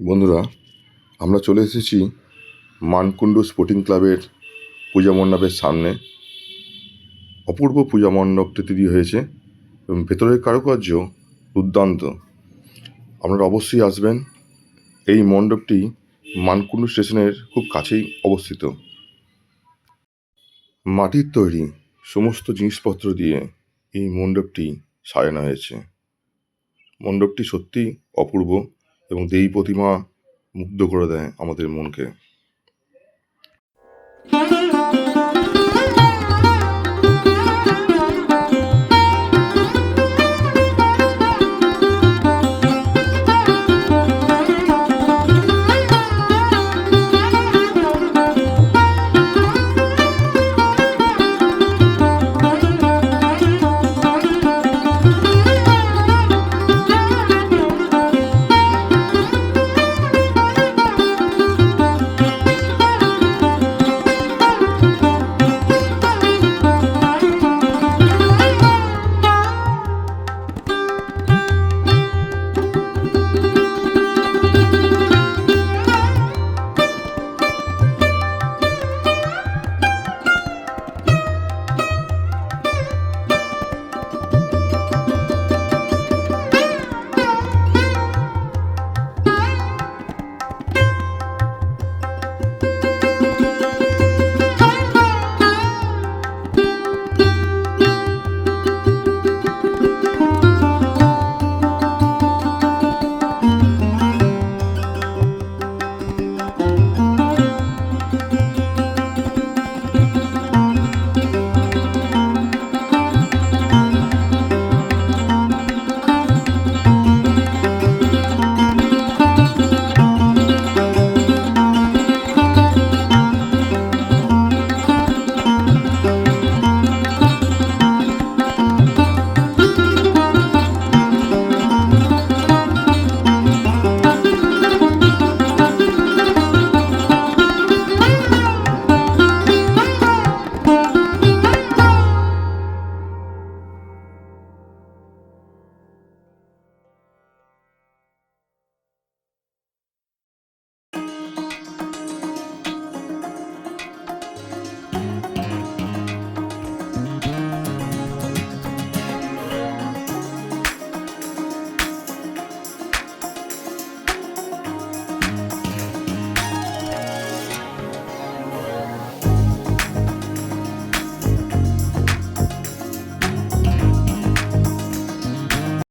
বন্ধুরা, আমরা চলে এসেছি মানকুণ্ডু স্পোর্টিং ক্লাবের পূজা মণ্ডপের সামনে। অপূর্ব পূজা মণ্ডপটি তৈরি হয়েছে এবং ভেতরের কারুকার্য দুর্দান্ত। আপনারা অবশ্যই আসবেন। এই মণ্ডপটি মানকুণ্ডু স্টেশনের খুব কাছেই অবস্থিত। মাটির তৈরি সমস্ত জিনিসপত্র দিয়ে এই মণ্ডপটি সাজানো হয়েছে। মণ্ডপটি সত্যিই অপূর্ব। এবং দেই প্রতিমা মুগ্ধ করে দেয় আমাদের মনকে।